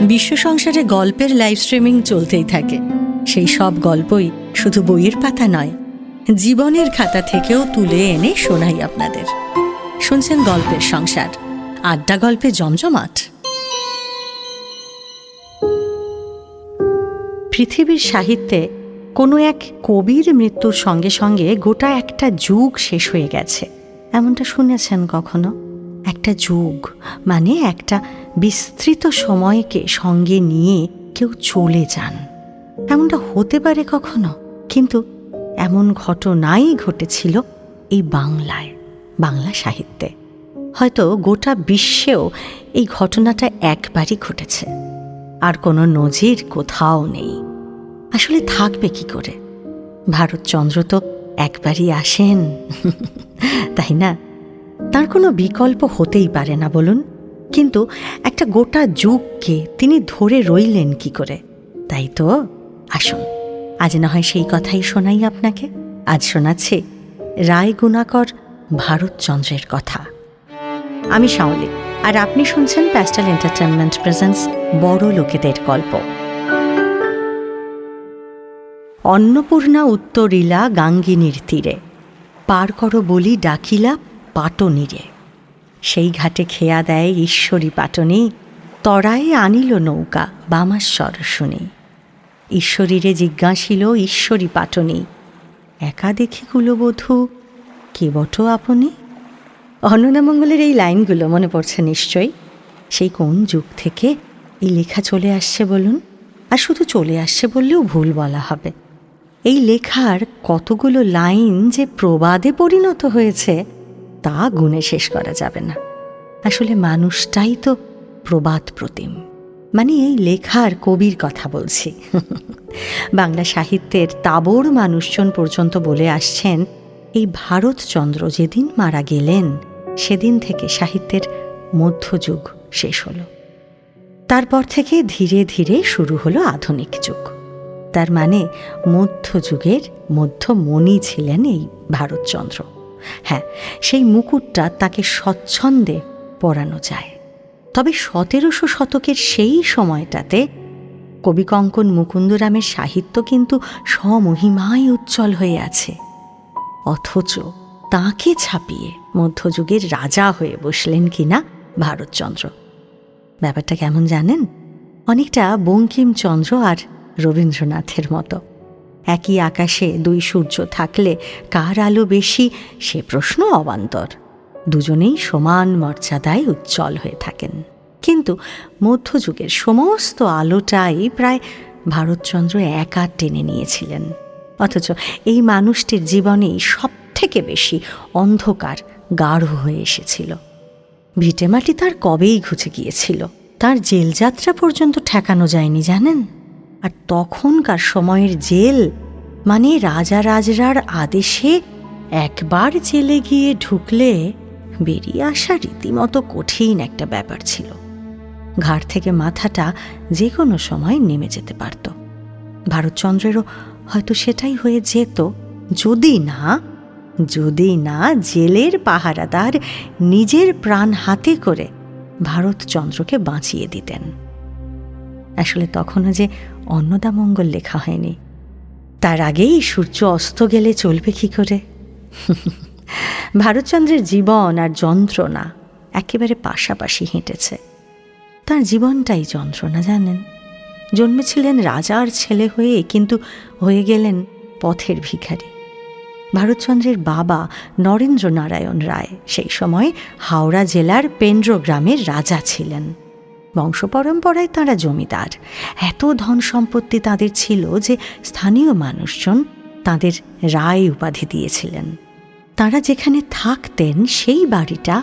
বিশ্ব সংসারে গল্পের লাইভ স্ট্রিমিং চলতেই থাকে। সেই সব গল্পই শুধু বইয়ের পাতা নয়, জীবনের খাতা থেকেও তুলে এনে শোনাই আপনাদের। শুনছেন গল্পের সংসার, আড্ডা গল্পে জমজমাট। পৃথিবীর সাহিত্যে কোনো এক কবির মৃত্যুর সঙ্গে সঙ্গে গোটা একটা যুগ শেষ হয়ে গেছে। এমনটা শুনেছেন কখনো? একটা যুগ মানে একটা বিস্তৃত সময়কে সঙ্গে নিয়ে কেউ চলে যান। এমনটা হতে পারে কখনো, কিন্তু এমন ঘটনাই ঘটেছিল এই বাংলায়, বাংলা সাহিত্যে। হয়তো গোটা বিশ্বেও এই ঘটনাটা একবারই ঘটেছে। আর কোনো নজির কোথাও নেই। আসলে থাকবে কি করে? ভারতচন্দ্র তো একবারই আসেন। তাই না? তার কোনো বিকল্প হতেই পারে না, বলুন। কিন্তু একটা গোটা যুগকে তিনি ধরে রইলেন কি করে? তাই তো? আসুন, আজ না হয় সেই কথাই শোনাই আপনাকে। আজ শোনাচ্ছে রায় গুণাকর ভারতচন্দ্রের কথা। আমি শাওলি আর আপনি শুনছেন প্যাস্টাল এন্টারটেনমেন্ট প্রেজেন্স বড় লোকেদের গল্প। অন্নপূর্ণা উত্তরিলা গাঙ্গিনীর তীরে, পার করো বলি ডাকিলা পাটনীরে। সেই ঘাটে খেয়া দেয় ঈশ্বরী পাটনি, তরায়ে আনিল নৌকা বামাশ্বর শুনি ঈশ্বরীরে জিজ্ঞাসিল ঈশ্বরী পাটনি, একা দেখি কুলবধূ, কে বট আপনি? অন্নদামঙ্গলের এই লাইনগুলো মনে পড়ছে নিশ্চয়ই। সেই কোন যুগ থেকে এই লেখা চলে আসছে বলুন? আর শুধু চলে আসছে বললেও ভুল বলা হবে। এই লেখার কতগুলো লাইন যে প্রবাদে পরিণত হয়েছে তা গুণে শেষ করা যাবে না। আসলে মানুষটাই তো প্রবাদ প্রতিম। মানে এই লেখার কবির কথা বলছি। বাংলা সাহিত্যের তাবড় মানুষজন পর্যন্ত বলে আসছেন, এই ভারতচন্দ্র যেদিন মারা গেলেন, সেদিন থেকে সাহিত্যের মধ্যযুগ শেষ হলো। তারপর থেকে ধীরে ধীরে শুরু হলো আধুনিক যুগ। তার মানে মধ্যযুগের মধ্যমণি ছিলেন এই ভারতচন্দ্র। হ্যাঁ সেই মুকুটটা তাকে স্বচ্ছন্দে পরানো যায়। তবে সতেরোশো শতকের সেই সময়টাতে কবিকঙ্কন মুকুন্দরামের সাহিত্য কিন্তু স্বমহিমায় উজ্জ্বল হয়ে আছে। অথচ তাকে ছাপিয়ে মধ্যযুগের রাজা হয়ে বসলেন কিনা ভারতচন্দ্র। ব্যাপারটা কেমন জানেন? অনেকটা বঙ্কিমচন্দ্র আর রবীন্দ্রনাথের মতো। একই আকাশে দুই সূর্য থাকলে কার আলো বেশি, সে প্রশ্ন অবান্তর। দুজনেই সমান মর্যাদায় উজ্জ্বল হয়ে থাকেন। কিন্তু মধ্যযুগের সমস্ত আলোটাই প্রায় ভারতচন্দ্র একা টেনে নিয়েছিলেন। অথচ এই মানুষটির জীবনেই সব থেকে বেশি অন্ধকার, গাঢ় হয়ে এসেছিল। ভিটেমাটি তার কবেই ঘুচে গিয়েছিল? তার জেলযাত্রা পর্যন্ত ঠেকানো যায়নি, জানেন? আর তখনকার সময়ের জেল মানে রাজা রাজরার আদেশে একবার জেলে গিয়ে ঢুকলে বেরিয়ে আসা রীতিমতো কঠিন একটা ব্যাপার ছিল। ঘাড় থেকে মাথাটা যে কোনো সময় নেমে যেতে পারত। ভারতচন্দ্রেরও হয়তো সেটাই হয়ে যেত। যদি না যদি না জেলের পাহারাদার নিজের প্রাণ হাতে করে ভারতচন্দ্রকে বাঁচিয়ে দিতেন। আসলে তখনও যে অন্নদামঙ্গল লেখা হয়নি। তার আগেই সূর্য অস্ত গেলে চলবে কি করে? ভারতচন্দ্রের জীবন আর যন্ত্রণা একেবারে পাশাপাশি হেঁটেছে। তার জীবনটাই যন্ত্রণা, জানেন? জন্মেছিলেন রাজার ছেলে হয়ে, কিন্তু হয়ে গেলেন পথের ভিখারি। ভারতচন্দ্রের বাবা নরেন্দ্র নারায়ণ রায় সেই সময় হাওড়া জেলার পেন্ড্র গ্রামের রাজা ছিলেন। বংশ পরম্পরায় তাঁরা জমিদার। এত ধন সম্পত্তি তাদের ছিল যে স্থানীয় মানুষজন তাদের রায় উপাধি দিয়েছিলেন। তারা যেখানে থাকতেন সেই বাড়িটা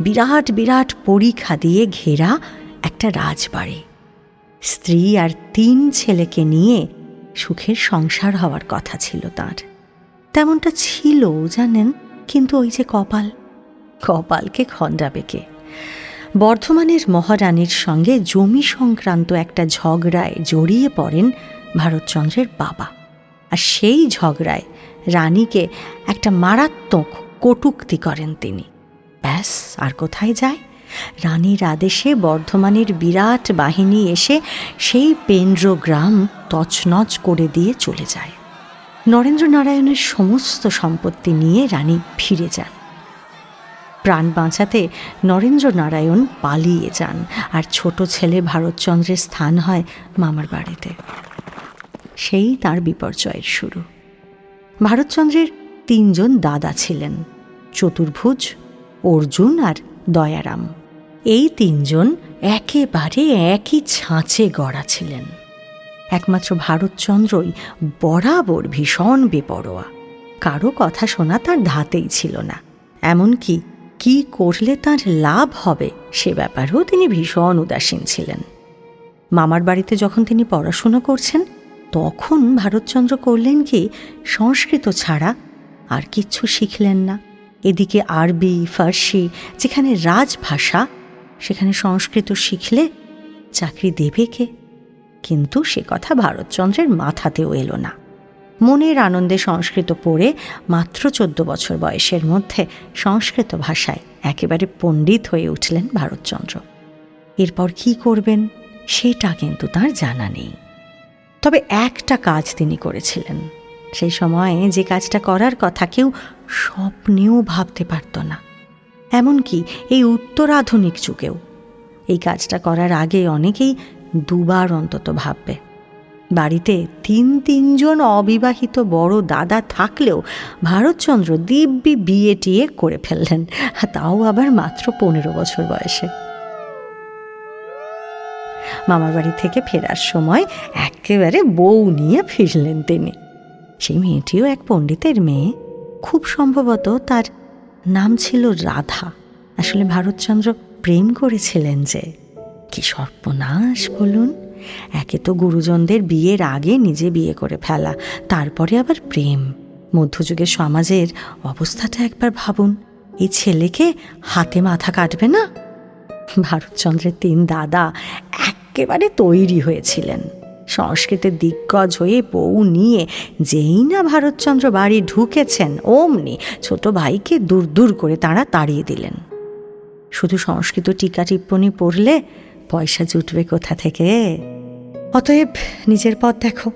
বিরাট বিরাট পরীক্ষা দিয়ে ঘেরা একটা রাজবাড়ি। স্ত্রী আর তিন ছেলেকে নিয়ে সুখের সংসার হওয়ার কথা ছিল তার। তেমনটা ছিল, জানেন, কিন্তু ওই যে কপাল, কপালকে খণ্ডাবে কে? বর্ধমানের মহারানীর সঙ্গে জমি সংক্রান্ত একটা ঝগড়ায় জড়িয়ে পড়েন ভারতচন্দ্রের বাবা। আর সেই ঝগড়ায় রানীকে একটা মারাত্মক কটুক্তি করেন তিনি। ব্যাস, আর কোথায় যায়? রানীর আদেশে বর্ধমানের বিরাট বাহিনী এসে সেই পেন্ড্র গ্রাম তছনছ করে দিয়ে চলে যায়। নরেন্দ্র নারায়ণের সমস্ত সম্পত্তি নিয়ে রানী ফিরে যান। প্রাণ বাঁচাতে নরেন্দ্র নারায়ণ পালিয়ে যান। আর ছোট ছেলে ভারতচন্দ্রের স্থান হয় মামার বাড়িতে। সেই তার বিপর্যয়ের শুরু। ভারতচন্দ্রের তিনজন দাদা ছিলেন, চতুর্ভুজ, অর্জুন আর দয়ারাম। এই তিনজন একেবারে একই ছাঁচে গড়া ছিলেন। একমাত্র ভারতচন্দ্রই বরাবর ভীষণ বেপরোয়া। কারও কথা শোনা তার ধাতেই ছিল না। এমনকি কি করলে তার লাভ হবে সে ব্যাপারেও তিনি ভীষণ উদাসীন ছিলেন। মামার বাড়িতে যখন তিনি পড়াশুনো করছেন, তখন ভারতচন্দ্র করলেন কি, সংস্কৃত ছাড়া আর কিচ্ছু শিখলেন না। এদিকে আরবি, ফার্সি, যেখানে রাজভাষা, সেখানে সংস্কৃত শিখলে চাকরি দেবে কে? কিন্তু সে কথা ভারতচন্দ্রের মাথাতেও এলো না। মনের আনন্দে সংস্কৃত পড়ে মাত্র চোদ্দ বছর বয়সের মধ্যে সংস্কৃত ভাষায় একেবারে পণ্ডিত হয়ে উঠলেন ভারতচন্দ্র। এরপর কি করবেন সেটা কিন্তু তার জানা নেই। তবে একটা কাজ তিনি করেছিলেন। সেই সময়ে যে কাজটা করার কথা কেউ স্বপ্নেও ভাবতে পারত না। এমনকি এই উত্তরাধুনিক যুগেও। এই কাজটা করার আগে অনেকেই দুবার অন্তত ভাববে। বাড়িতে তিন তিনজন অবিবাহিত বড় দাদা থাকলেও ভারতচন্দ্র দিব্যি বিয়ে টিয়ে করে ফেললেন। তাও আবার মাত্র পনেরো বছর বয়সে। মামার বাড়ি থেকে ফেরার সময় একেবারে বউ নিয়ে ফিরলেন তিনি। সেই মেয়েটিও এক পণ্ডিতের মেয়ে। খুব সম্ভবত তার নাম ছিল রাধা। আসলে ভারতচন্দ্র প্রেম করেছিলেন যে। কি সর্বনাশ বলুন। একে তো গুরুজনদের বিয়ের আগে নিজে বিয়ে করে ফেলা, তারপরে আবার প্রেম। মধ্যযুগের সমাজের অবস্থাটা একবার ভাবুন। এই ছেলেকে হাতে মাথা কাটবে না? ভারতচন্দ্রের তিন দাদা একেবারে তৈরি হয়েছিলেন। সংস্কৃতের দিগ্গজ হয়ে বউ নিয়ে যেই না ভারতচন্দ্র বাড়ি ঢুকেছেন, অমনি ছোট ভাইকে দূর দূর করে তারা তাড়িয়ে দিলেন। শুধু সংস্কৃত টিকা টিপ্পণী পড়লে পয়সা জুটবে কোথা থেকে? অতএব নিজের পথ দেখো।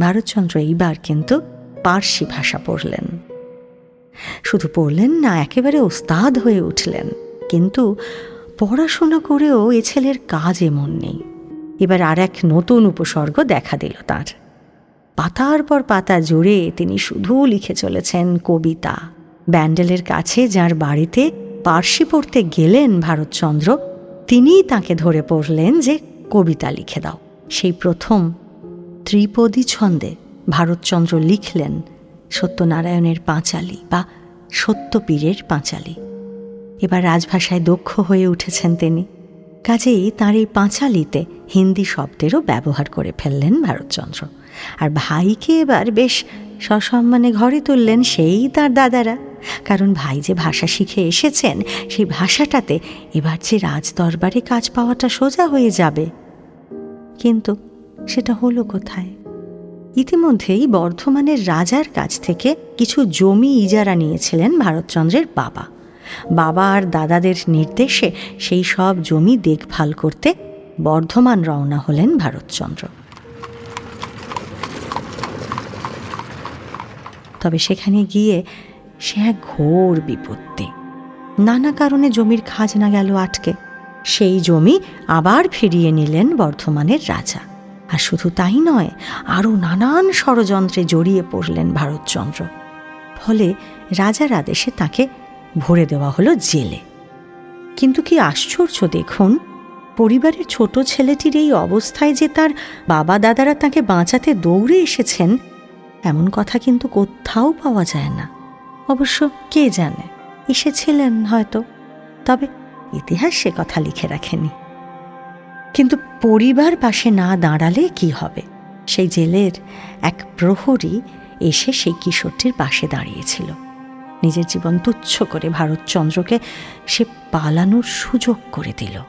ভারতচন্দ্র এইবার কিন্তু পার্সি ভাষা পড়লেন। শুধু পড়লেন না, একেবারে ওস্তাদ হয়ে উঠলেন। কিন্তু পড়াশোনা করেও এ ছেলের কাজ এমন নেই। এবার আর এক নতুন উপসর্গ দেখা দিল তার। পাতার পর পাতা জুড়ে তিনি শুধু লিখে চলেছেন কবিতা। ব্যান্ডেলের কাছে, যার বাড়িতে পার্সি পড়তে গেলেন ভারতচন্দ্র তিনিই তাকে ধরে পড়লেন যে কবিতা লিখে দাও। সেই প্রথম ত্রিপদী ছন্দে ভারতচন্দ্র লিখলেন সত্যনারায়ণের পাঁচালি বা সত্যপীরের পাঁচালি। এবার রাজভাষায় দক্ষ হয়ে উঠেছেন তিনি। কাজেই তাঁর এই পাঁচালিতে হিন্দি শব্দেরও ব্যবহার করে ফেললেন ভারতচন্দ্র। আর ভাইকে এবার বেশ সসম্মানে ঘরে তুললেন সেই তার দাদারা। কারণ ভাই যে ভাষা শিখে এসেছেন, সেই ভাষাটাতে এবার যে রাজ দরবারে কাজ পাওয়াটা সোজা হয়ে যাবে। কিন্তু সেটা হলো কোথায়? ইতিমধ্যেই বর্ধমানের রাজার কাছ থেকে কিছু জমি ইজারা নিয়েছিলেন ভারতচন্দ্রের বাবা। বাবা আর দাদাদের নির্দেশে সেই সব জমি দেখভাল করতে বর্ধমান রওনা হলেন ভারতচন্দ্র। তবে সেখানে গিয়ে সে এক ঘোর বিপত্তি। নানা কারণে জমির খাজনা গেল আটকে। সেই জমি আবার ফিরিয়ে নিলেন বর্ধমানের রাজা। আর শুধু তাই নয়, আরও নানান ষড়যন্ত্রে জড়িয়ে পড়লেন ভারতচন্দ্র। ফলে রাজার আদেশে তাকে ভরে দেওয়া হলো জেলে। কিন্তু কি আশ্চর্য দেখুন, পরিবারের ছোট ছেলেটির এই অবস্থায় যে তার বাবা দাদারা তাকে বাঁচাতে দৌড়ে এসেছেন, এমন কথা কিন্তু কোথাও পাওয়া যায় না। অবশ্য কে জানে, এসেছিলেন হয়তো, তবে ইতিহাস সে কথা লিখে রাখেনি। কিন্তু পরিবার পাশে না দাঁড়ালে কি হবে? সেই জেলের এক প্রহরী এসে সেই কিশোরটির পাশে দাঁড়িয়েছিল। নিজের জীবন তুচ্ছ করে ভারতচন্দ্রকে সে পালানোর সুযোগ করে দিল।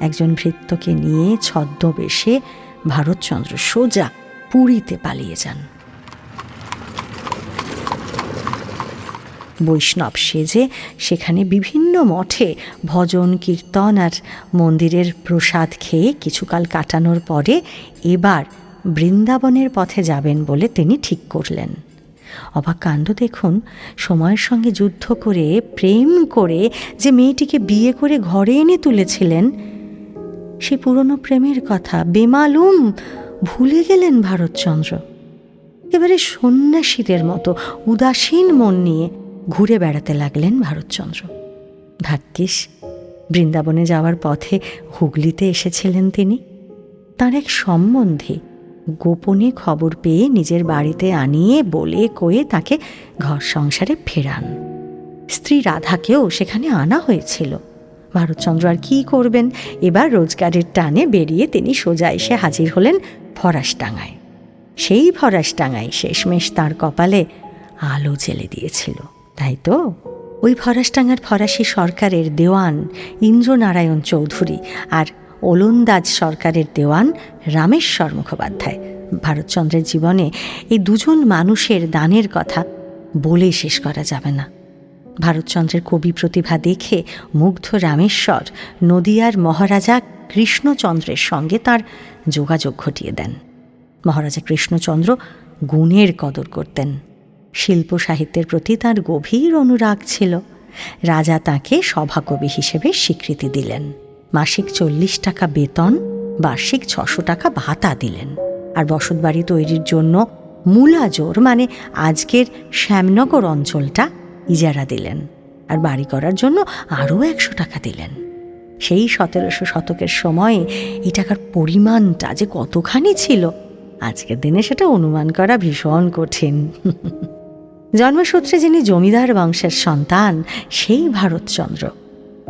একজন ভৃত্যকে নিয়ে ছদ্মবেশে ভারতচন্দ্র সোজা পুরীতে পালিয়ে যান। বৈষ্ণব সেজে সেখানে বিভিন্ন মঠে ভজন, কীর্তন আর মন্দিরের প্রসাদ খেয়ে কিছুকাল কাটানোর পরে এবার বৃন্দাবনের পথে যাবেন বলে তিনি ঠিক করলেন। অবাক কাণ্ড দেখুন, সময়ের সঙ্গে যুদ্ধ করে, প্রেম করে যে মেয়েটিকে বিয়ে করে ঘরে এনে তুলেছিলেন, সে পুরনো প্রেমের কথা, বেমালুম, ভুলে গেলেন ভারতচন্দ্র। এবারে সন্ন্যাসীদের মতো, উদাসীন মন নিয়ে ঘুরে বেড়াতে লাগলেন ভারতচন্দ্র। ভাগ্যিস, বৃন্দাবনে যাওয়ার পথে হুগলিতে এসেছিলেন তিনি। তার এক সম্বন্ধে গোপনে খবর পেয়ে নিজের বাড়িতে আনিয়ে বলে কয়ে তাকে ঘর সংসারে ফেরান। স্ত্রী রাধাকেও সেখানে আনা হয়েছিল। ভারতচন্দ্র আর কী করবেন? এবার রোজগারের টানে বেরিয়ে তিনি সোজা এসে হাজির হলেন ফরাসডাঙ্গায়। সেই ফরাসডাঙ্গায় শেষমেশ তার কপালে আলো জেলে দিয়েছিল। তাই তো? ওই ফরাসডাঙ্গার ফরাসি সরকারের দেওয়ান ইন্দ্রনারায়ণ চৌধুরী আর ওলন্দাজ সরকারের দেওয়ান রামেশ্বর মুখোপাধ্যায়। ভারতচন্দ্রের জীবনে এই দুজন মানুষের দানের কথা বলে শেষ করা যাবে না। ভারতচন্দ্রের কবি প্রতিভা দেখে মুগ্ধ রামেশ্বর নদিয়ার মহারাজা কৃষ্ণচন্দ্রের সঙ্গে তার যোগাযোগ ঘটিয়ে দেন। মহারাজা কৃষ্ণচন্দ্র গুণের কদর করতেন। শিল্প সাহিত্যের প্রতি তার গভীর অনুরাগ ছিল। রাজা তাকে সভাকবি হিসেবে স্বীকৃতি দিলেন। মাসিক চল্লিশ টাকা বেতন, বার্ষিক ছশো টাকা ভাতা দিলেন। আর বসতবাড়ি তৈরির জন্য মূলাজোর মানে আজকের শ্যামনগর অঞ্চলটা ইজারা দিলেন। আর বাড়ি করার জন্য আরও একশো টাকা দিলেন। সেই সতেরোশো শতকের সময়ে এই টাকার পরিমাণটা যে কতখানি ছিল, আজকের দিনে সেটা অনুমান করা ভীষণ কঠিন। জন্মসূত্রে যিনি জমিদার বংশের সন্তান, সেই ভারতচন্দ্র।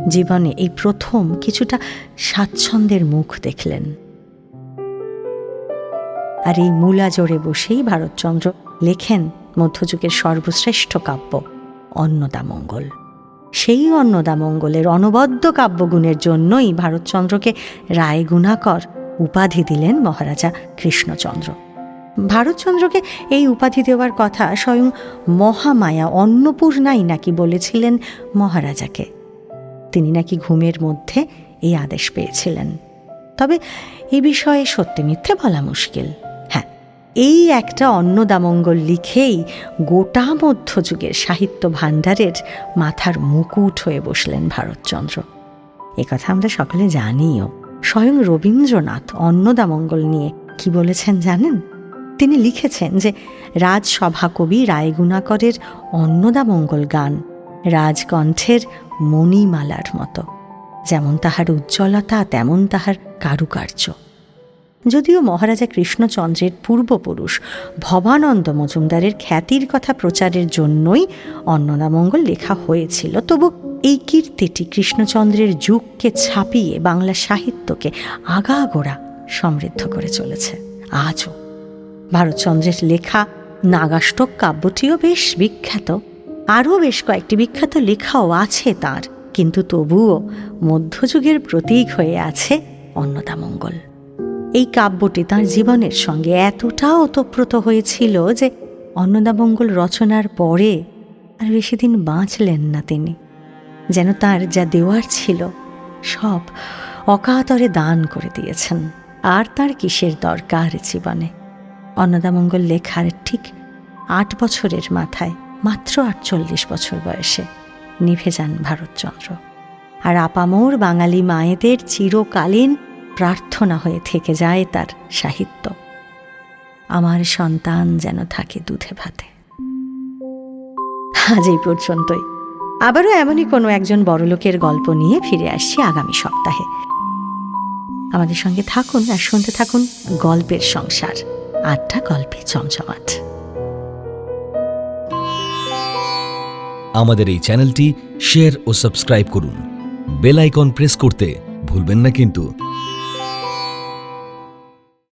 জীবনে এই প্রথম কিছুটা স্বাচ্ছন্দ্যের মুখ দেখলেন। আর এই মূলা জোরে বসেই ভারতচন্দ্র লেখেন মধ্যযুগের সর্বশ্রেষ্ঠ কাব্য অন্নদামঙ্গল সেই অন্নদামঙ্গলের অনবদ্য কাব্যগুণের জন্যই ভারতচন্দ্রকে রায়গুণাকর উপাধি দিলেন মহারাজা কৃষ্ণচন্দ্র। ভারতচন্দ্রকে এই উপাধি দেওয়ার কথা স্বয়ং মহামায়া অন্নপূর্ণাই নাকি বলেছিলেন মহারাজাকে। তিনি নাকি ঘুমের মধ্যে এই আদেশ পেয়েছিলেন। তবে এ বিষয়ে সত্যি মিথ্যে বলা মুশকিল। হ্যাঁ এই একটা অন্নদামঙ্গল লিখেই গোটা মধ্যযুগের সাহিত্য ভাণ্ডারের মাথার মুকুট হয়ে বসলেন ভারতচন্দ্র। কথা আমরা সকলে জানিও, স্বয়ং রবীন্দ্রনাথ অন্নদামঙ্গল নিয়ে কি বলেছেন জানেন? তিনি লিখেছেন যে, রাজসভা কবি রায়গুণাকরের অন্নদামঙ্গল গান রাজকণ্ঠের মণিমালার মতো। যেমন তাহার উজ্জ্বলতা, তেমন তাহার কারুকার্য। যদিও মহারাজা কৃষ্ণচন্দ্রের পূর্বপুরুষ ভবানন্দ মজুমদারের খ্যাতির কথা প্রচারের জন্যই অন্নদামঙ্গল লেখা হয়েছিল, তবু এই কীর্তিটি কৃষ্ণচন্দ্রের যুগকে ছাপিয়ে বাংলা সাহিত্যকে আগাগোড়া সমৃদ্ধ করে চলেছে। আজও ভারতচন্দ্রের লেখা নাগাষ্টক কাব্যটিও বেশ বিখ্যাত। আরও বেশ কয়েকটি বিখ্যাত লেখাও আছে তার, কিন্তু তবুও মধ্যযুগের প্রতীক হয়ে আছে অন্নদামঙ্গল এই কাব্যটি তার জীবনের সঙ্গে এতটা ওতপ্রোত হয়েছিল যে অন্নদামঙ্গল রচনার পরে আর বেশি দিন বাঁচলেন না তিনি। যেন তার যা দেওয়ার ছিল, সব অকাতরে দান করে দিয়েছেন। আর তার কিসের দরকার জীবনে? অন্নদামঙ্গল লেখার ঠিক আট বছরের মাথায়, মাত্র আটচল্লিশ বছর বয়সে নিভে যান ভারতচন্দ্র। আর আপামোর বাঙালি মায়েদের চিরকালীন প্রার্থনা হয়ে থেকে যায় তার সাহিত্য। আমার সন্তান যেন থাকে দুধে ভাতে। আজ এই পর্যন্তই। আবারও এমনই কোনো একজন বড়লোকের গল্প নিয়ে ফিরে আসছি আগামী সপ্তাহে। আমাদের সঙ্গে থাকুন আর শুনতে থাকুন গল্পের সংসার। আটটা গল্পে চমচমাট। আমাদের এই চ্যানেলটি শেয়ার ও সাবস্ক্রাইব করুন। বেল আইকন প্রেস করতে ভুলবেন না কিন্তু।